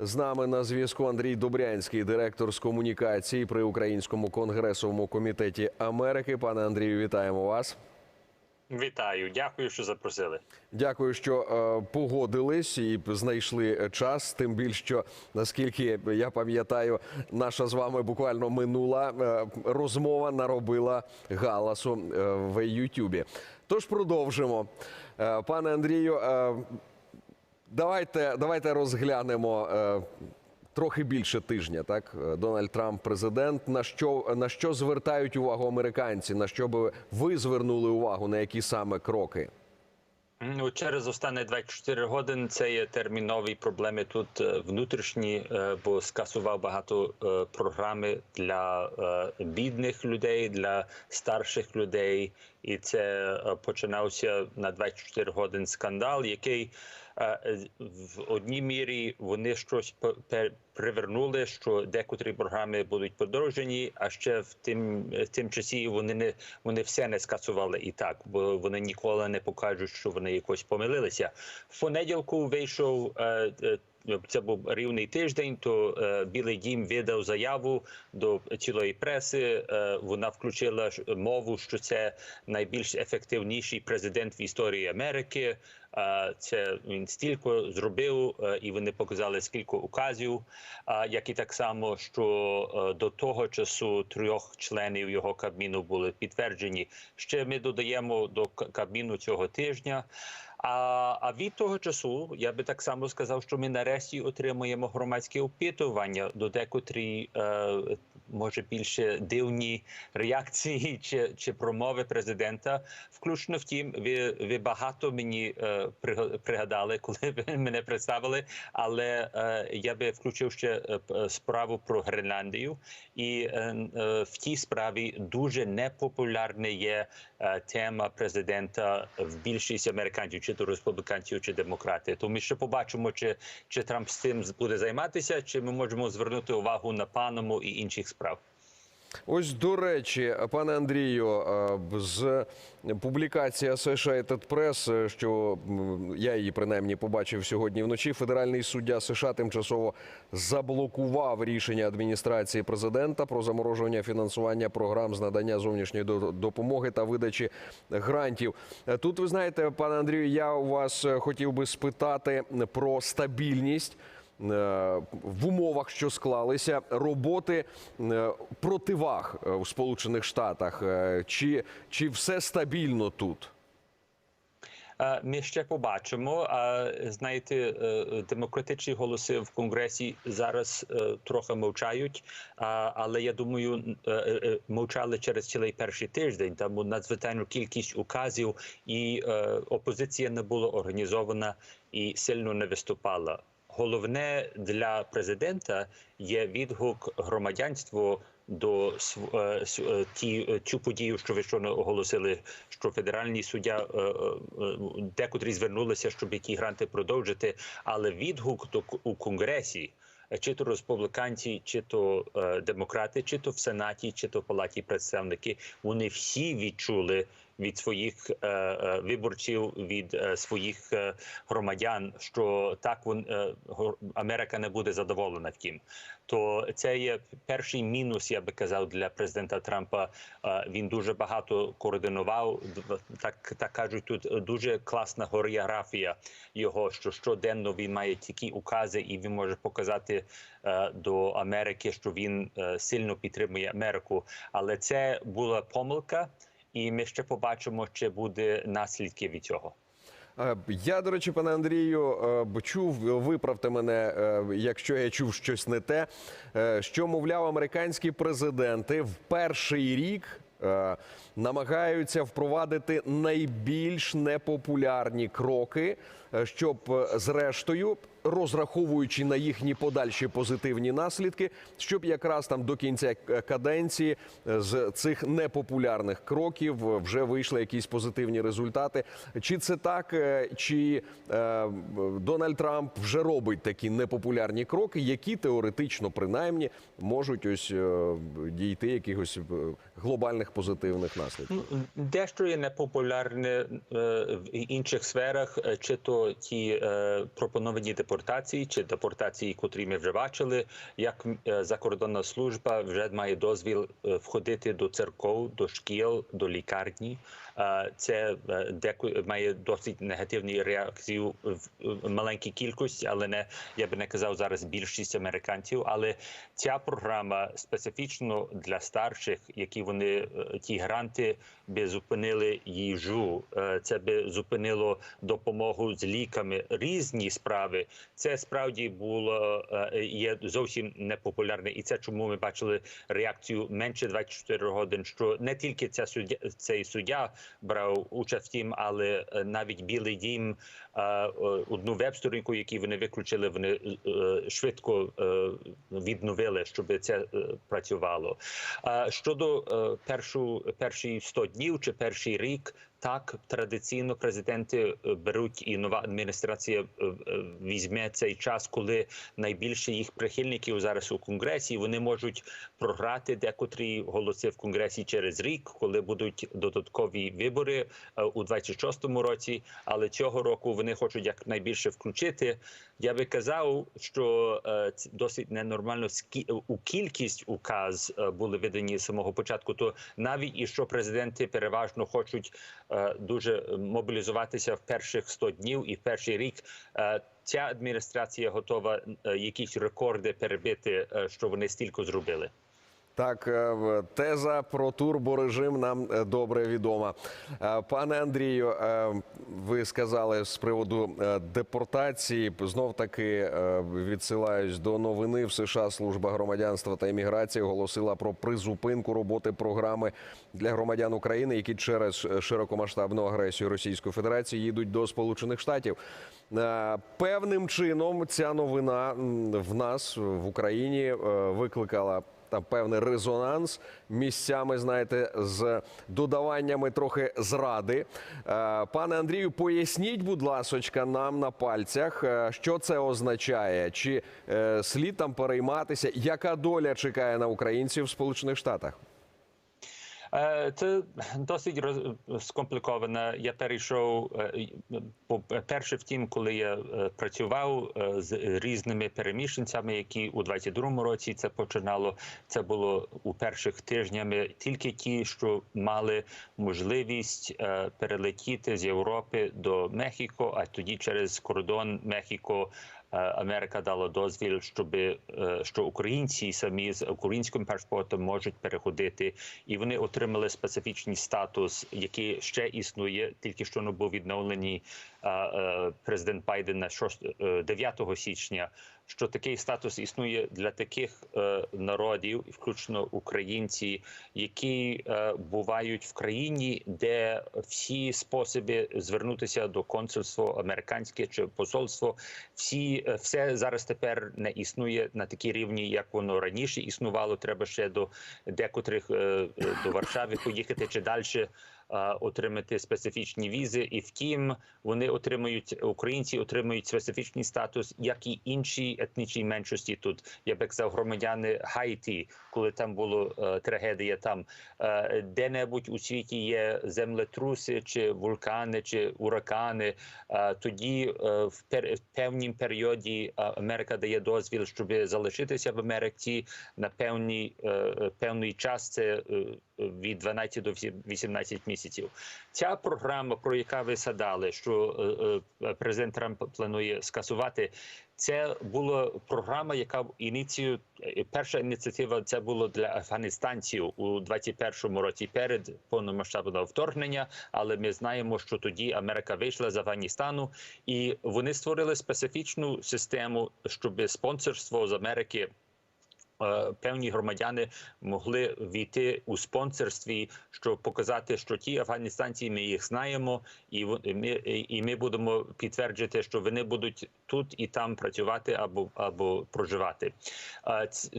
З нами на зв'язку Андрій Добрянський, директор з комунікації при Українському конгресовому комітеті Америки. Пане Андрію, вітаємо вас. Вітаю, дякую, що запросили. Дякую, що е, погодились і знайшли час. Тим більше, що наскільки я пам'ятаю, наша з вами буквально минула е, розмова наробила галасу е, в Ютубі. Тож продовжимо. Е, пане Андрію, е, давайте, давайте розглянемо. Е, Трохи більше тижня, так Дональд Трамп президент. На що на що звертають увагу американці? На що би ви звернули увагу? На які саме кроки? Ну, через останні 24 години це є термінові проблеми тут е, внутрішні, е, бо скасував багато е, програми для бідних людей, для старших людей, і це починався на 24 години скандал, який в одній мірі вони щось привернули, що декотрі програми будуть подорожені, а ще в тим, в тим часі вони не вони все не скасували і так, бо вони ніколи не покажуть, що вони якось помилилися. В понеділку вийшов. Е, це був рівний тиждень. То е, Білий Дім видав заяву до цілої преси. Е, вона включила мову, що це найбільш ефективніший президент в історії Америки. Е, це він стільки зробив, і вони показали скільки указів. Як і так само, що до того часу трьох членів його кабміну були підтверджені. Ще ми додаємо до кабміну цього тижня. А, а від того часу я би так само сказав, що ми нарешті отримуємо громадське опитування до декотрі, е, може більше дивні реакції чи, чи промови президента. Включно втім, ви, ви багато мені е, пригадали, коли ви мене представили. Але е, я би включив ще е, справу про Гренландію, і е, е, в тій справі дуже непопулярна є е, тема президента в більшість американців, чи то республіканців, чи демократи. То ми ще побачимо, чи, чи Трамп з цим буде займатися, чи ми можемо звернути увагу на паному і інших справ. Ось до речі, пане Андрію, е, з публікації Associated Press, е, що я її принаймні побачив сьогодні вночі. Федеральний суддя США тимчасово заблокував рішення адміністрації президента про заморожування фінансування програм з надання зовнішньої допомоги та видачі грантів. Е, Тут ви знаєте, пане Андрію, я у вас хотів би спитати про стабільність в умовах, що склалися, роботи е, противаг е, в Сполучених Штатах. Е, Чи, чи все стабільно тут? Е, Ми ще побачимо. Знаєте, е, демократичні голоси в конгресі зараз е, трохи мовчають. Але я думаю, е, е, мовчали через цілий перший тиждень. Там надзвичайну кількість указів, і е, опозиція не була організована і сильно не виступала. Головне для президента є відгук громадянства до е, е, ті е, цю подію, що ви щойно оголосили, що федеральний суддя декотрі звернулися, щоб які гранти продовжити, але відгук до у конгресі. Чи то республіканці, чи то демократи, чи то в сенаті, чи то в палаті представники, вони всі відчули від своїх е, е, виборців, від е, своїх громадян, що так вон, Америка не буде задоволена втім. То це є перший мінус, я би казав, для президента Трампа. Він дуже багато координував. Так, так кажуть, тут дуже класна хореографія його, що щоденно він має такі укази, і він може показати до Америки, що він сильно підтримує Америку. Але це була помилка, і ми ще побачимо, чи буде наслідки від цього. Е, Я, до речі, пане Андрію, е, чув, виправте мене, е, якщо я чув щось не те, що, мовляв, американські президенти в перший рік намагаються впровадити найбільш непопулярні кроки, щоб, зрештою, розраховуючи на їхні подальші позитивні наслідки, щоб якраз там до кінця каденції е, з цих непопулярних кроків е, вже вийшли якісь позитивні результати. Чи це так, е, чи е, Дональд Трамп вже робить такі непопулярні кроки, які теоретично принаймні можуть ось е, дійти якихось глобальних позитивних наслідків? Ну, Дещо є непопулярне в інших сферах, чи то ті е, пропоновані депортації чи депортації, котрі ми вже бачили, як е, закордонна служба вже має дозвіл е, входити до церков, до шкіл, до лікарні. Е, Це має досить негативні реакції в маленькій кількості, але не я би не казав зараз більшість американців. Але ця програма специфічно для старших, які вони ті гранти би зупинили їжу. Це би зупинило допомогу з ліками. Різні справи. Це справді було е, є зовсім непопулярне, і це чому ми бачили реакцію менше 24 годин. Що не тільки ця суддя, цей суддя брав участь в тім, але е, навіть Білий Дім е, одну веб-сторінку, які вони виключили, вони швидко відновили, щоб це працювало. Щодо першу перші 100 днів чи перший рік. Так, традиційно президенти е, беруть і нова адміністрація е, е, візьме цей час, коли найбільше їх прихильників зараз у конгресі. Вони можуть програти декотрі голоси в конгресі через рік, коли будуть додаткові вибори у 26-му році. Але цього року вони хочуть якнайбільше включити. Я би казав, що досить ненормально у кількість указ були видані з самого початку. То навіть і що президенти переважно хочуть дуже мобілізуватися в перших 100 днів і в перший рік. е, Ця адміністрація готова е, якісь рекорди перебити, е, що вони стільки зробили. Так, е, теза про турборежим нам е, добре відома. Е, Пане Андрію, ви сказали з приводу депортації. Знов таки відсилаюсь до новини в США. Служба громадянства та імміграції оголосила про призупинку роботи програми для громадян України, які через широкомасштабну агресію Російської Федерації їдуть до Сполучених Штатів. Певним чином ця новина в нас в Україні викликала там певний резонанс місцями, знаєте, з додаваннями трохи зради. Е, Пане Андрію, поясніть, будь ласочка, нам на пальцях, е, що це означає, чи е, слід там перейматися, яка доля чекає на українців в Сполучених Штатах? Е, Це досить роз- скомпліковано. Я перейшов е, по- перше, втім, коли я е, працював е, з різними переміщенцями, які у 22-му році це починало. Це було у перших тижнями тільки ті, що мали можливість е, перелетіти з Європи до Мехіко, а тоді через кордон Мехіко. Е, Америка дала дозвіл, щоб що українці самі з українським паспортом можуть переходити, і вони отримали специфічний статус, який ще існує, тільки що не був відновлений е, е, президент Байден на 6, е, 9 січня. Що такий статус існує для таких е, народів, включно українці, які е, бувають в країні, де всі способи звернутися до консульства американське чи посольство, всі е, все зараз тепер не існує на такій рівні, як воно раніше існувало. Треба ще до декотрих е, е, до Варшави поїхати чи далі. Е, Отримати специфічні візи, і втім, вони отримують українці, отримують специфічний статус, як і інші етнічні меншості. Тут я би казав, громадяни Хайті, коли там була е, трагедія, там е, де-небудь у світі є землетруси, чи вулкани, чи урагани. Е, тоді в певнім періоді Америка дає дозвіл, щоб залишитися в Америці на певний, певний час. Це від 12 до 18 місяців. Ця програма, про яка ви згадали, що е, е, президент Трамп планує скасувати. Це була програма, яка ініцію е, перша ініціатива. Це було для афганістанців у 21-му році перед повномасштабного вторгнення. Але ми знаємо, що тоді Америка вийшла з Афганістану, і вони створили специфічну систему, щоб спонсорство з Америки. Е, Певні громадяни могли війти у спонсорстві, щоб показати, що ті афганістанці ми їх знаємо, і ми, і ми будемо підтверджувати, що вони будуть тут і там працювати або або проживати.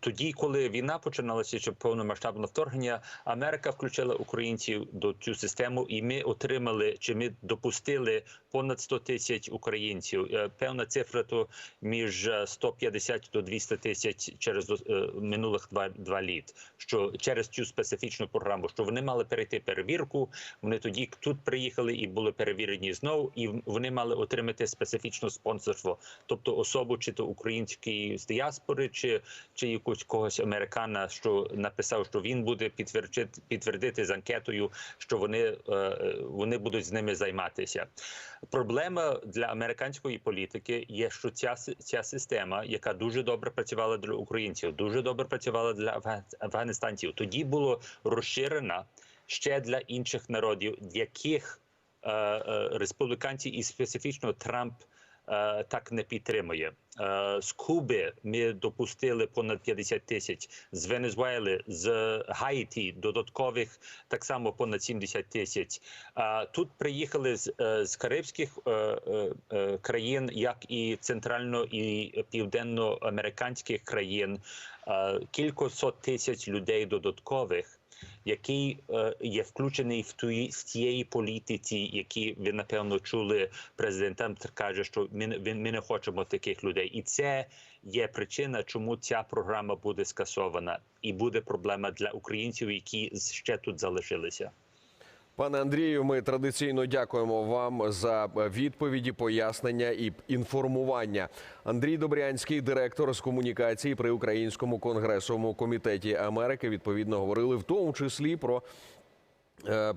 Тоді, коли війна починалася, чи повномасштабне вторгнення, Америка включила українців до цю систему, і ми отримали чи ми допустили понад 100 тисяч українців. Е, Певна цифра то між е, 150 до 200 тисяч через е, минулих два, два літ. Що через цю специфічну програму, що вони мали перейти перевірку. Вони тоді тут приїхали і були перевірені знову, і вони мали отримати специфічне спонсорство. Тобто особу, чи то української з діаспори, чи, чи якусь когось американа, що написав, що він буде підтвердити, підтвердити з анкетою, що вони, е, вони будуть з ними займатися. Проблема для американської політики є, що ця ця система, яка дуже добре працювала для українців, дуже добре працювала для афга- афганістанців, тоді було розширена ще для інших народів, яких е, е, республіканці і специфічно Трамп е, так не підтримує. Е, З Куби ми допустили понад 50 тисяч, з Венесуели, з Гаїті додаткових так само понад 70 тисяч. А Тут приїхали з, е, з карибських е, е, е, країн, як і центрально і південноамериканських країн, е, кількасот тисяч людей додаткових який е, є включений в тої в тієї політиці, які ви напевно чули. президентам, каже, що ми, він- ми не хочемо таких людей, і це є причина, чому ця програма буде скасована, і буде проблема для українців, які ще тут залишилися. Пане Андрію, ми традиційно дякуємо вам за відповіді, пояснення і інформування. Андрій Добрянський, директор з комунікації при Українському конгресовому комітеті Америки, відповідно говорили в тому числі про е,